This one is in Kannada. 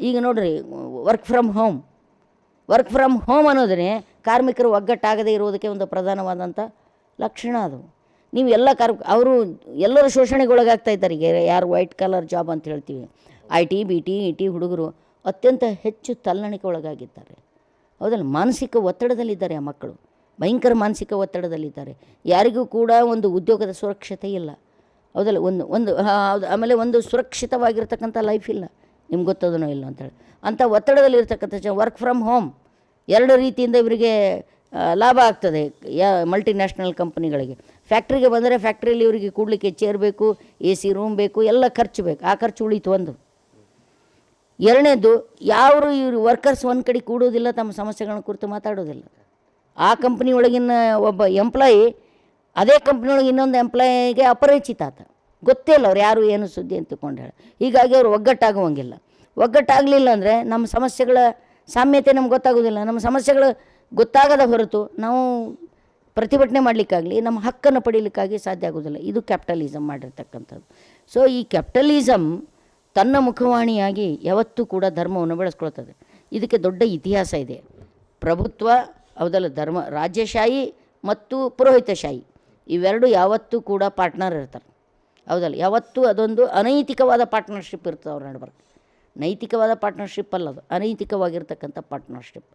ಈಗ ನೋಡ್ರಿ work from home work from home ಅನ್ನೋದನ್ನೇ ಕಾರ್ಮಿಕರು ಒಗ್ಗಟ್ಟಾಗದೇ ಇರುವುದಕ್ಕೆ ಒಂದು ಪ್ರಧಾನವಾದಂಥ ಲಕ್ಷಣ ಅದು. ನೀವು ಎಲ್ಲ ಕಾರ್, ಅವರು ಎಲ್ಲರೂ ಶೋಷಣೆಗೆ ಒಳಗಾಗ್ತಾ ಇದ್ದಾರೆ. ಈಗ ಯಾರು ವೈಟ್ ಕಲರ್ ಜಾಬ್ ಅಂತ ಹೇಳ್ತೀವಿ. I T B T E T ಹುಡುಗರು ಅತ್ಯಂತ ಹೆಚ್ಚು ತಲ್ಲಣಿಕೆ ಒಳಗಾಗಿದ್ದಾರೆ. ಹೌದಲ್ಲ? ಮಾನಸಿಕ ಒತ್ತಡದಲ್ಲಿದ್ದಾರೆ ಆ ಮಕ್ಕಳು. ಭಯಂಕರ ಮಾನಸಿಕ ಒತ್ತಡದಲ್ಲಿದ್ದಾರೆ. ಯಾರಿಗೂ ಕೂಡ ಒಂದು ಉದ್ಯೋಗದ ಸುರಕ್ಷತೆ ಇಲ್ಲ. ಹೌದಲ್ಲ? ಒಂದು ಒಂದು ಆಮೇಲೆ ಒಂದು ಸುರಕ್ಷಿತವಾಗಿರ್ತಕ್ಕಂಥ ಲೈಫ್ ಇಲ್ಲ. ನಿಮ್ಗೆ ಗೊತ್ತದನೋ ಇಲ್ಲ ಅಂತೇಳಿ. ಅಂಥ ಒತ್ತಡದಲ್ಲಿರ್ತಕ್ಕಂಥ ಜನ ವರ್ಕ್ ಫ್ರಮ್ ಹೋಮ್ ಎರಡು ರೀತಿಯಿಂದ ಇವರಿಗೆ ಲಾಭ ಆಗ್ತದೆ, ಯಾ ಮಲ್ಟಿನ್ಯಾಷನಲ್ ಕಂಪ್ನಿಗಳಿಗೆ ಫ್ಯಾಕ್ಟ್ರಿಗೆ ಬಂದರೆ ಫ್ಯಾಕ್ಟ್ರಿಯಲ್ಲಿ ಇವರಿಗೆ ಕೂಡಲಿಕ್ಕೆ ಚೇರ್ ಬೇಕು ಎ ಸಿ ರೂಮ್ ಬೇಕು, ಎಲ್ಲ ಖರ್ಚು ಬೇಕು. ಆ ಖರ್ಚು ಉಳಿತು ಒಂದು. ಎರಡನೇದು ಯಾರು ಇವರು ವರ್ಕರ್ಸ್ ಒಂದು ಕಡೆ ಕೂಡೋದಿಲ್ಲ, ತಮ್ಮ ಸಮಸ್ಯೆಗಳನ್ನ ಕುರಿತು ಮಾತಾಡೋದಿಲ್ಲ. ಆ ಕಂಪ್ನಿ ಒಳಗಿನ ಒಬ್ಬ ಎಂಪ್ಲಾಯಿ ಅದೇ ಕಂಪ್ನಿಯೊಳಗೆ ಇನ್ನೊಂದು ಎಂಪ್ಲಾಯಿಗೆ ಅಪರಿಚಿತ ಆತ. ಗೊತ್ತೇ ಇಲ್ಲ ಅವ್ರು ಯಾರು ಏನು ಸುದ್ದಿ ಅಂತ ತಿಳ್ಕೊಂಡು ಹೇಳಿ. ಹೀಗಾಗಿ ಅವ್ರು ಒಗ್ಗಟ್ಟಾಗುವಂಗಿಲ್ಲ. ಒಗ್ಗಟ್ಟಾಗಲಿಲ್ಲ ಅಂದರೆ ನಮ್ಮ ಸಮಸ್ಯೆಗಳ ಸಾಮ್ಯತೆ ನಮ್ಗೆ ಗೊತ್ತಾಗೋದಿಲ್ಲ. ನಮ್ಮ ಸಮಸ್ಯೆಗಳು ಗೊತ್ತಾಗದ ಹೊರತು ನಾವು ಪ್ರತಿಭಟನೆ ಮಾಡಲಿಕ್ಕಾಗಲಿ, ನಮ್ಮ ಹಕ್ಕನ್ನು ಪಡೀಲಿಕ್ಕಾಗಿ ಸಾಧ್ಯ ಆಗೋದಿಲ್ಲ. ಇದು ಕ್ಯಾಪಿಟಲಿಸಮ್ ಮಾಡಿರ್ತಕ್ಕಂಥದ್ದು. ಸೊ ಈ ಕ್ಯಾಪಿಟಲಿಸಮ್ ತನ್ನ ಮುಖವಾಣಿಯಾಗಿ ಯಾವತ್ತೂ ಕೂಡ ಧರ್ಮವನ್ನು ಬೆಳೆಸ್ಕೊಳ್ತದೆ. ಇದಕ್ಕೆ ದೊಡ್ಡ ಇತಿಹಾಸ ಇದೆ. ಪ್ರಭುತ್ವ ಅವದಲ್ಲ ಧರ್ಮ, ರಾಜ್ಯಶಾಹಿ ಮತ್ತು ಪುರೋಹಿತಶಾಹಿ. ಇವೆರಡು ಯಾವತ್ತೂ ಕೂಡ ಪಾರ್ಟ್ನರ್ ಇರ್ತಾರೆ. ಹೌದಲ್ಲ ಯಾವತ್ತೂ ಅದೊಂದು ಅನೈತಿಕವಾದ ಪಾರ್ಟ್ನರ್ಶಿಪ್ ಇರ್ತದೆ ಅವ್ರ ನಡುವೆ. ನೈತಿಕವಾದ ಪಾರ್ಟ್ನರ್ಶಿಪ್ ಅಲ್ಲ ಅದು ಅನೈತಿಕವಾಗಿರ್ತಕ್ಕಂಥ ಪಾರ್ಟ್ನರ್ಶಿಪ್